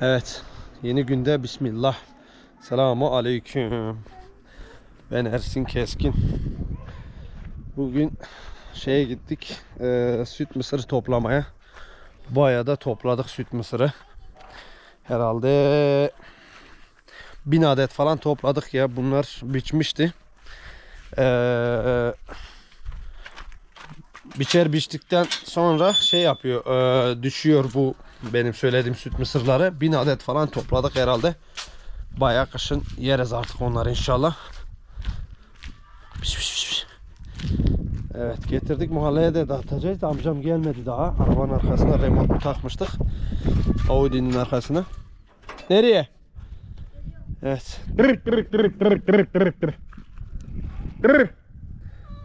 Evet. Yeni günde Bismillah. Selamu Aleyküm. Ben Ersin Keskin. Bugün şeye gittik. eee, süt mısırı toplamaya. Bayağı da topladık süt mısırı. Herhalde bin adet falan topladık ya. Bunlar biçmişti. Eee biçer biçtikten sonra şey yapıyor eee, düşüyor bu benim söylediğim süt mısırları. Bin adet falan topladık herhalde. Bayağı kışın yeriz artık onları inşallah. Evet getirdik mahalleye de dağıtacağız da amcam gelmedi daha. Arabanın arkasına remote takmıştık. Audi'nin arkasına. Nereye? Evet.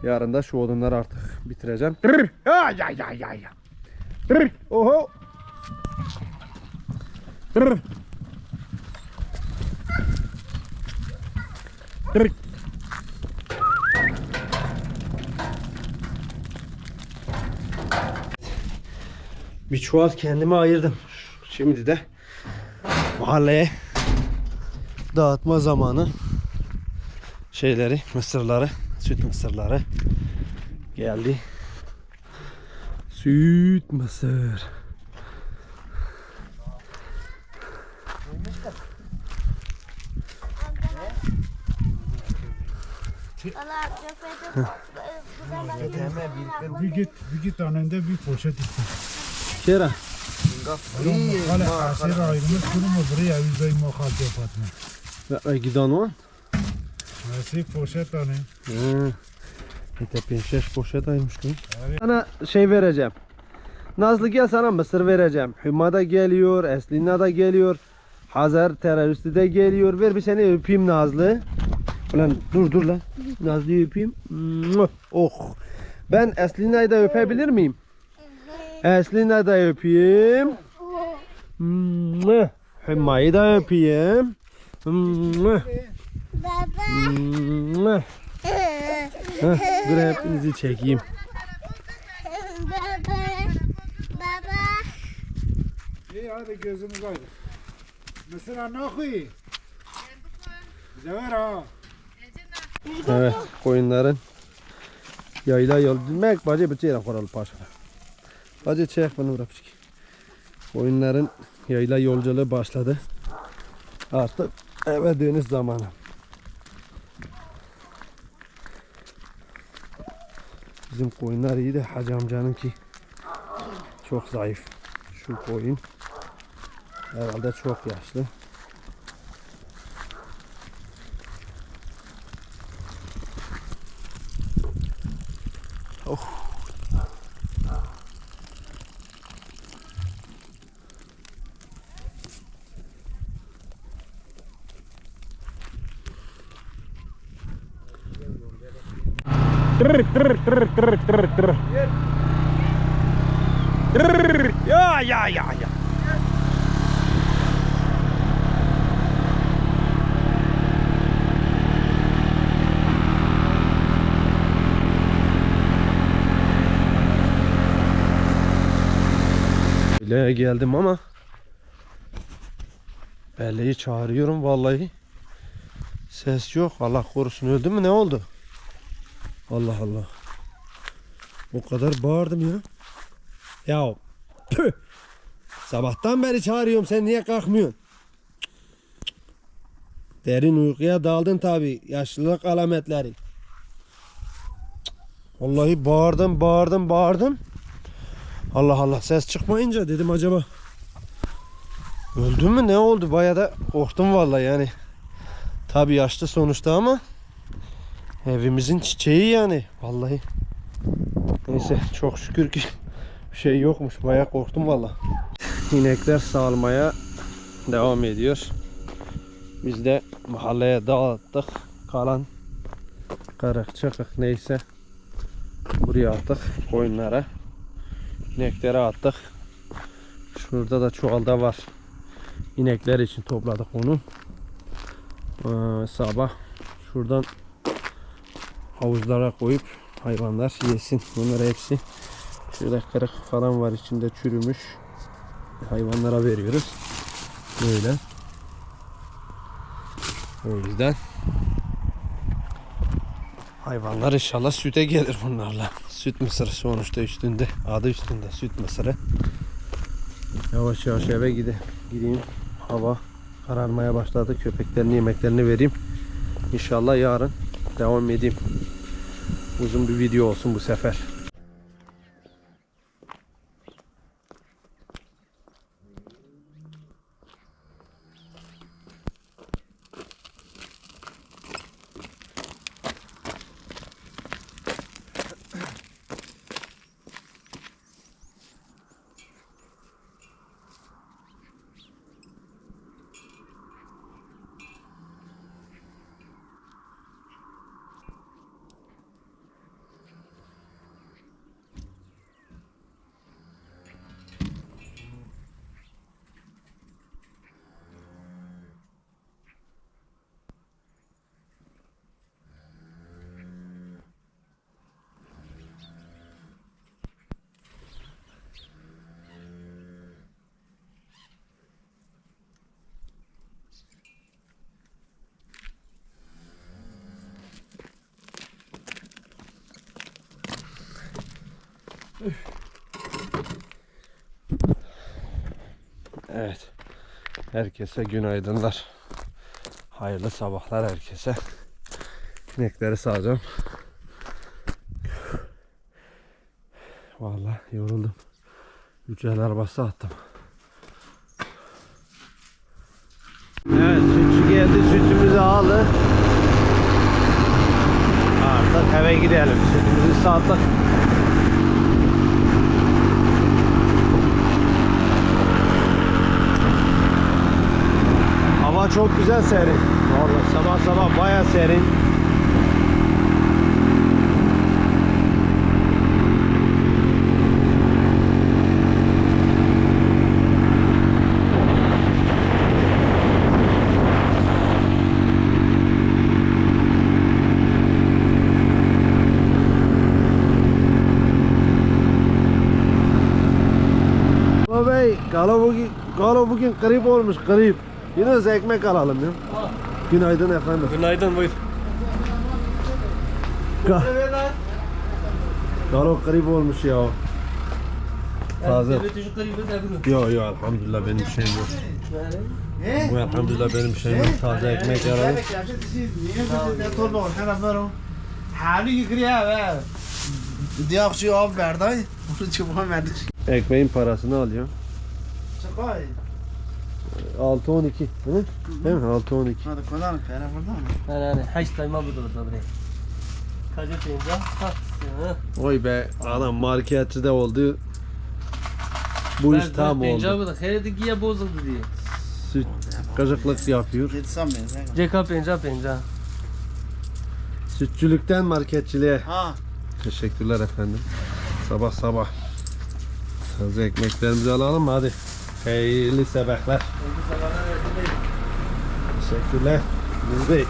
Yarın da şu odunları artık bitireceğim. Oho. Tırr. Tırr. Bir çuval kendime ayırdım. Şimdi de mahalleye dağıtma zamanı şeyleri, mısırları, süt mısırları geldi. Süt mısır. Valla köpeğe bu Bir git, bir git önünde bir poşet istek. Kera. Hala asir ayrılmış kurumu buraya yüzey mokal kapatma. Ve giden o. Asir poşet anı. Hı. Bir de 5 poşet aymış ki. Sana şey vereceğim. Nazlı gel sana mısır vereceğim. Hüma da geliyor, Eslina da geliyor. Hazar teröristi de geliyor. Ver bir seni öpeyim Nazlı. Ulan dur dur lan. Nazlı'yı öpeyim. Oh. Ben Eslina'yı da öpebilir miyim? Eslina'yı da öpeyim. Muah. Hüma'yı da öpeyim. Baba. Dur hepinizi çekeyim. Baba. Baba. İyi hadi gözünüz aydın. Mesela ne? Bize ver ha. Evet, koyunların yayla yol demek bacı bir yere koralı paşa. Bacı çek bunu bırak. Koyunların yayla yolculuğu başladı. Artık eve dönüş zamanı. Bizim koyunlar iyi de Hacı amcanınki çok zayıf. Şu koyun herhalde çok yaşlı. Ya ya ya ya. Bile geldim ama Belleği çağırıyorum vallahi. Ses yok. Allah korusun öldü mü ne oldu? Allah Allah. O kadar bağırdım ya. Ya tüh. Sabahtan beri çağırıyorum sen niye kalkmıyorsun? Derin uykuya daldın tabi. Yaşlılık alametleri. Vallahi bağırdım bağırdım bağırdım. Allah Allah ses çıkmayınca dedim acaba öldü mü ne oldu baya da korktum vallahi yani. Tabi yaşlı sonuçta ama evimizin çiçeği yani vallahi. Neyse çok şükür ki bir şey yokmuş. Bayağı korktum valla. İnekler sağılmaya devam ediyor. Biz de mahalleye dağıttık. Kalan kırık çıkık neyse buraya attık koyunlara. İneklere attık. Şurada da çuvalda var. İnekler için topladık onu. Ee, sabah şuradan havuzlara koyup hayvanlar yesin. Bunlar hepsi şöyle kırık falan var içinde çürümüş. Hayvanlara veriyoruz. Böyle. O yüzden hayvanlar inşallah süte gelir bunlarla. Süt mısırı sonuçta üstünde. Adı üstünde süt mısırı. Yavaş yavaş eve gide, gideyim. Hava kararmaya başladı. Köpeklerin yemeklerini vereyim. İnşallah yarın devam edeyim. Uzun bir video olsun bu sefer. Evet. Herkese günaydınlar. Hayırlı sabahlar herkese. İnekleri sağacağım. Vallahi yoruldum. Üç el attım. Evet sütçü geldi sütümüzü aldı. Artık eve gidelim. Sütümüzü sattık. Hava çok güzel serin. Vallahi sabah sabah baya serin. Bey, galo bugün, galo bugün grip olmuş, grip. Yunus ekmek alalım ya. Günaydın efendim. Günaydın buyur. Ka Karo garip olmuş ya. Taze. Yok yok elhamdülillah benim şeyim yok. Bu elhamdülillah benim şeyim yok. Taze ekmek yaralı. Diyakçı av verdi. Ekmeğin parasını alıyor. Çakay. 6 12 değil mi? Değil mi? 6 12. Hadi konan kara burada mı? Yani yani hiç dayma burada orada buraya. Kaçı deyince. Oy be adam marketçi de oldu. Bu ben iş tam oldu. Bu da herhalde giye bozuldu diye. Süt kazıklık yapıyor. Gitsem ben. Ceka penca penca. Sütçülükten marketçiliğe. Ha. Teşekkürler efendim. Sabah sabah. Taze ekmeklerimizi alalım mı? Hadi. Hayırlı sabahlar. Teşekkürler. Biz Bey.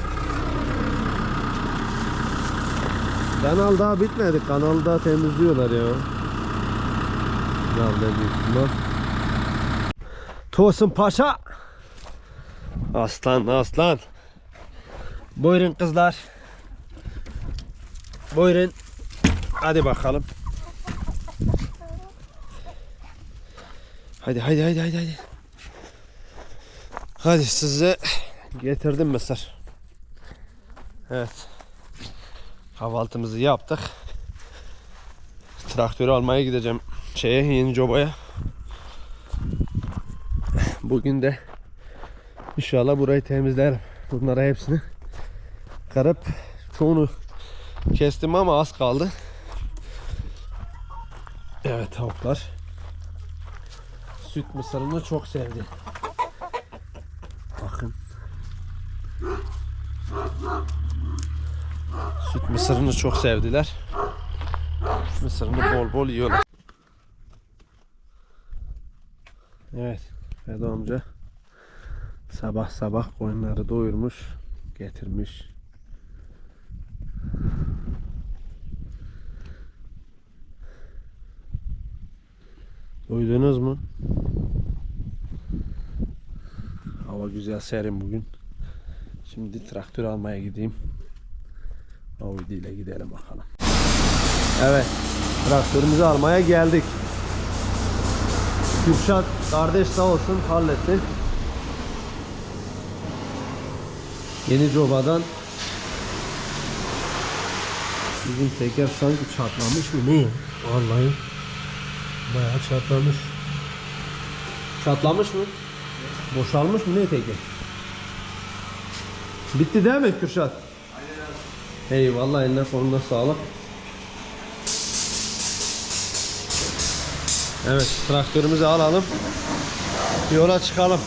Kanal daha bitmedi. Kanalı daha temizliyorlar ya. Büyük ihtimal. Tosun Paşa. Aslan aslan. Buyurun kızlar. Buyurun. Hadi bakalım. Hadi hadi hadi hadi hadi. Hadi size getirdim mısır. Evet. Kahvaltımızı yaptık. Traktörü almaya gideceğim şeye yeni cobaya. Bugün de inşallah burayı temizlerim. Bunlara hepsini karıp çoğunu kestim ama az kaldı. Evet tavuklar süt mısırını çok sevdi. Bakın. Süt mısırını çok sevdiler. Mısırını bol bol yiyorlar. Evet. Vedo amca sabah sabah koyunları doyurmuş, getirmiş. Duydunuz mu? Hava güzel serin bugün. Şimdi traktör almaya gideyim. Audi ile gidelim bakalım. Evet. Traktörümüzü almaya geldik. Kürşat kardeş sağ olsun halletti. Yeni cobadan Bizim teker sanki çatlamış mı ne? Vallahi bayağı çatlamış. Çatlamış mı? Boşalmış mı ne teker? Bitti değil mi Kürşat? Aynen Eyvallah eline koluna sağlık. Evet traktörümüzü alalım. Yola çıkalım.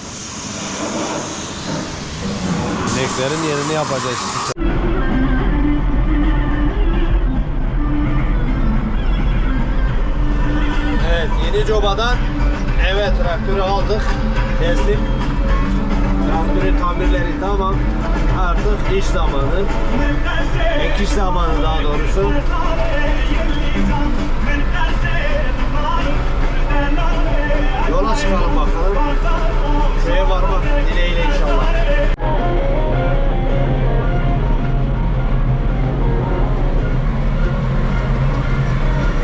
İneklerin yerini yapacağız. Evet yeni cobadan evet traktörü aldık. Teslim. Traktörün tamirleri tamam. Artık iş zamanı. Ekiş zamanı daha doğrusu. Yola çıkalım bakalım. Köye varmak dileğiyle inşallah.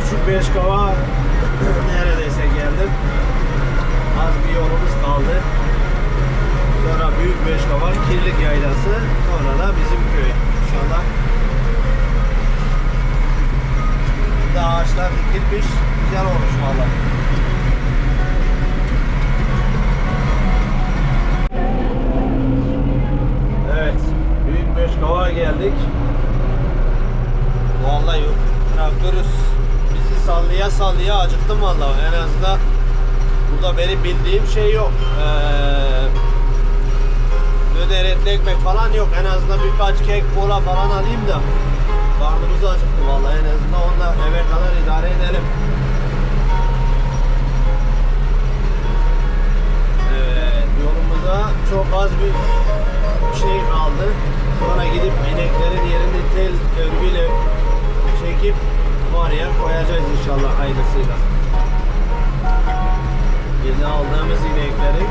Küçük Beşkova neredeyse geldim. Az bir yolumuz kaldı. Sonra Büyük Beşkova, Kirlik Yaylası, sonra da bizim köy inşallah. Bir de ağaçlar dikilmiş, güzel olmuş vallahi. Evet, Büyük Beşkova geldik. Vallahi yok. Traktörüz sallaya sallaya acıktım vallahi. En azından burada benim bildiğim şey yok. Ee, döner ekmek falan yok. En azından birkaç kek, kola falan alayım da karnımız acıktı vallahi. En azından onunla eve kadar idare edelim. Evet, yolumuza çok az bir şey kaldı. Sonra gidip ineklerin yerini tel örgüyle çekip oraya koyacağız inşallah aynısıyla. Yeni aldığımız inekleri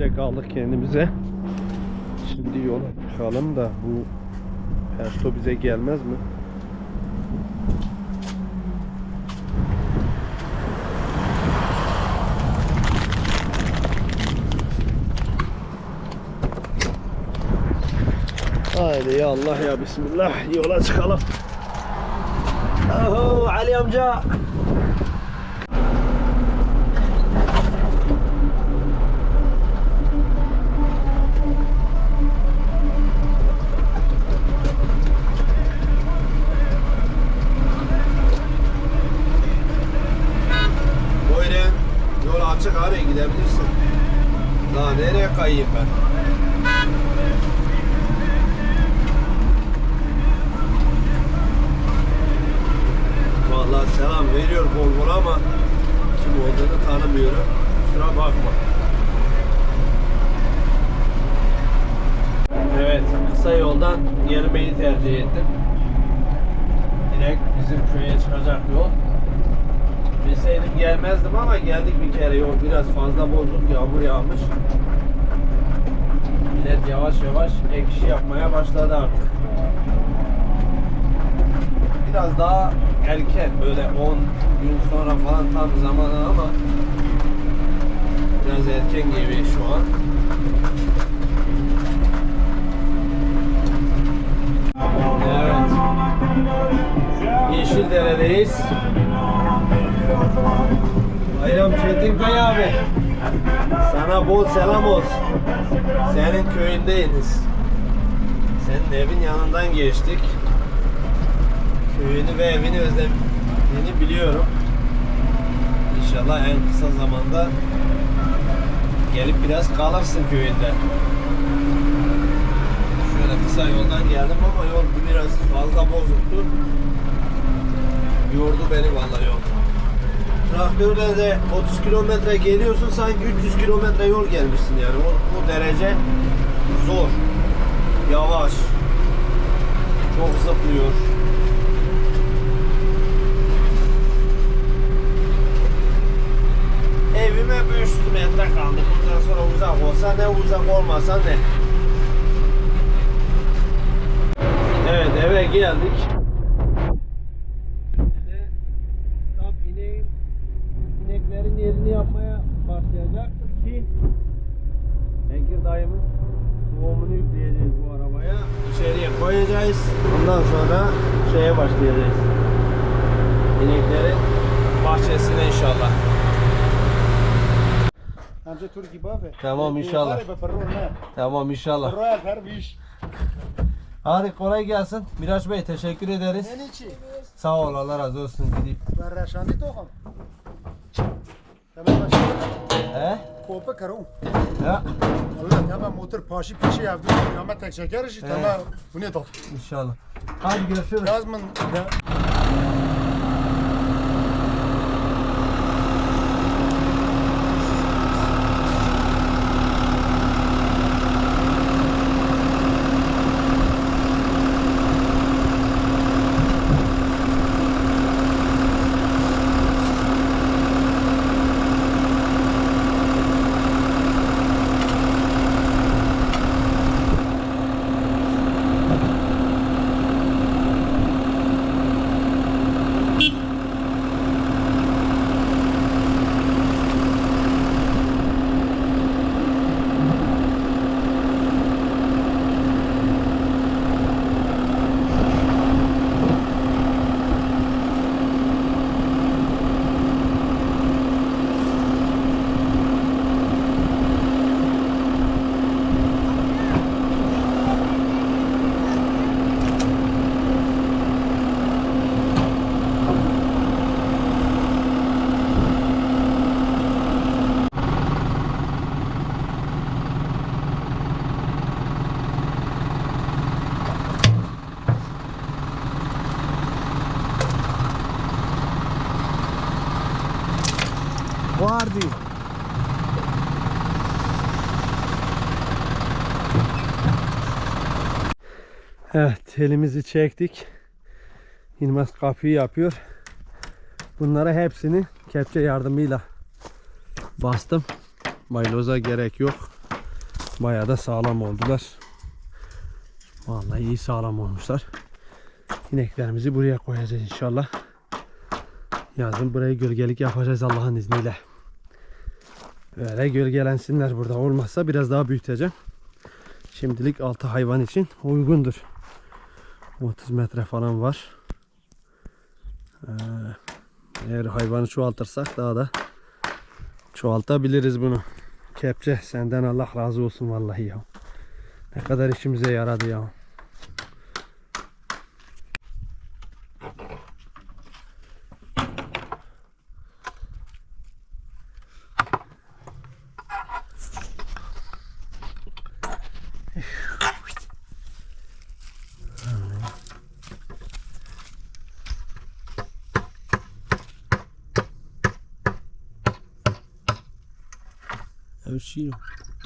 yiyecek aldık kendimize. Şimdi yola çıkalım da bu Persto bize gelmez mi? Haydi ya Allah ya Bismillah yola çıkalım. Aho Ali amca. Kayayım ben? Vallahi selam veriyor bol bol ama kim olduğunu tanımıyorum. Kusura bakma. Evet, kısa yoldan gelmeyi tercih ettim. Direkt bizim köye çıkacak yol. Bilseydim gelmezdim ama geldik bir kere yol biraz fazla bozuk yağmur yağmış. Millet yavaş yavaş ek işi yapmaya başladı artık. Biraz daha erken böyle 10 gün sonra falan tam zamanı ama biraz erken gibi şu an. Evet. Yeşildere'deyiz. Bayram Çetinkaya abi. Sana bol selam olsun. Senin köyündeyiz. Senin evin yanından geçtik. Köyünü ve evini özlediğini biliyorum. İnşallah en kısa zamanda gelip biraz kalırsın köyünde. Şöyle kısa yoldan geldim ama yol biraz fazla bozuktu. Yordu beni vallahi yol. Traktörle de 30 kilometre geliyorsun sanki 300 kilometre yol gelmişsin yani. O, o derece zor. Yavaş. Çok zıplıyor. Evime 500 metre kaldı. Bundan sonra uzak olsa ne uzak olmasa ne. Evet eve geldik. Şimdi tam ineğin ineklerin yerini yapmaya başlayacaktık ki Bekir dayımın tohumunu yükleyeceğiz bu arabaya. İçeriye koyacağız. Ondan sonra şeye başlayacağız. İneklerin bahçesine inşallah. Amca Türkiye bave. Tamam, inşallah. Tamam inşallah. Royal Ferviş. Hadi kolay gelsin. Miraç Bey teşekkür ederiz. Ne? Sağ ol Allah razı olsun gidip. Ben Reşandi tohum. Tamam başla. He? Kopa karım. Ya Allah tamam motor paşi peşi yaptım. Ama tek şeker işi tamam. Bu ne tof? inşallah. Hadi görüşürüz. Yazmın. Vardı. Evet elimizi çektik. Yılmaz kapıyı yapıyor. Bunlara hepsini kepçe yardımıyla bastım. Mayloza gerek yok. Bayağı da sağlam oldular. Vallahi iyi sağlam olmuşlar. İneklerimizi buraya koyacağız inşallah. Yazın burayı gölgelik yapacağız Allah'ın izniyle. Böyle gölgelensinler burada. Olmazsa biraz daha büyüteceğim. Şimdilik 6 hayvan için uygundur. 30 metre falan var. Ee, eğer hayvanı çoğaltırsak daha da çoğaltabiliriz bunu. Kepçe senden Allah razı olsun vallahi ya. Ne kadar işimize yaradı ya.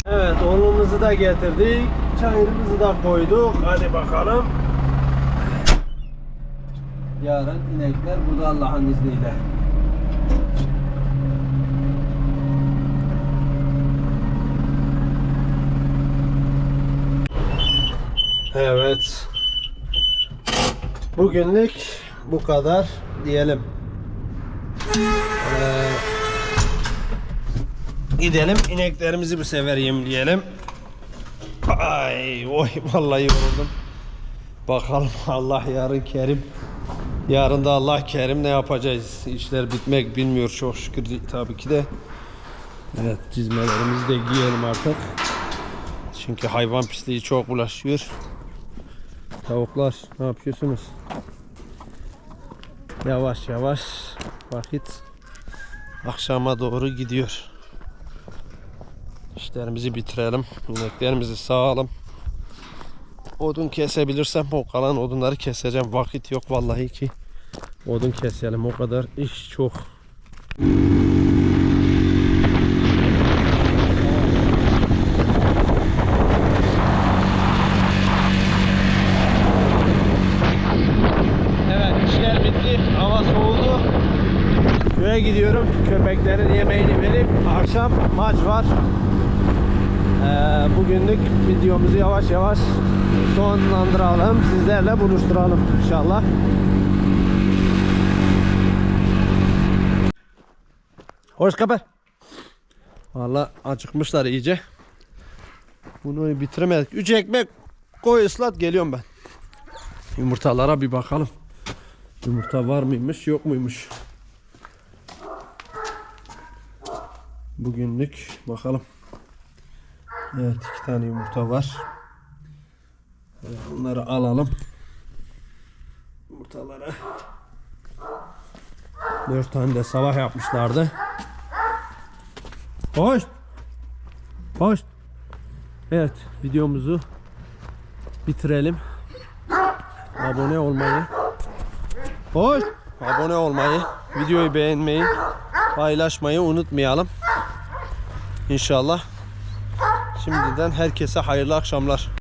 Evet onumuzu da getirdik. Çayırımızı da koyduk. Hadi bakalım. Yarın inekler burada Allah'ın izniyle. Evet. Bugünlük bu kadar diyelim. Gidelim ineklerimizi bu sefer yemleyelim. Ay oy vallahi yoruldum. Bakalım Allah yarın kerim. Yarın da Allah kerim ne yapacağız? İşler bitmek bilmiyor çok şükür tabii ki de. Evet çizmelerimizi de giyelim artık. Çünkü hayvan pisliği çok bulaşıyor. Tavuklar ne yapıyorsunuz? Yavaş yavaş vakit akşama doğru gidiyor. İşlerimizi bitirelim. İneklerimizi sağalım. Odun kesebilirsem o kalan odunları keseceğim. Vakit yok vallahi ki. Odun keselim o kadar iş çok. Evet işler bitti. Hava soğudu. Köye gidiyorum. Köpeklerin yemeğini verip akşam maç var. Bugünlük videomuzu yavaş yavaş sonlandıralım. Sizlerle buluşturalım inşallah. Hoş kapı. Valla acıkmışlar iyice. Bunu bitiremedik. 3 ekmek koy ıslat geliyorum ben. Yumurtalara bir bakalım. Yumurta var mıymış yok muymuş. Bugünlük bakalım. Evet iki tane yumurta var. Bunları alalım. Yumurtaları. Dört tane de sabah yapmışlardı. Hoş. Hoş. Evet videomuzu bitirelim. Abone olmayı. Hoş. Abone olmayı, videoyu beğenmeyi, paylaşmayı unutmayalım. İnşallah. Şimdiden herkese hayırlı akşamlar.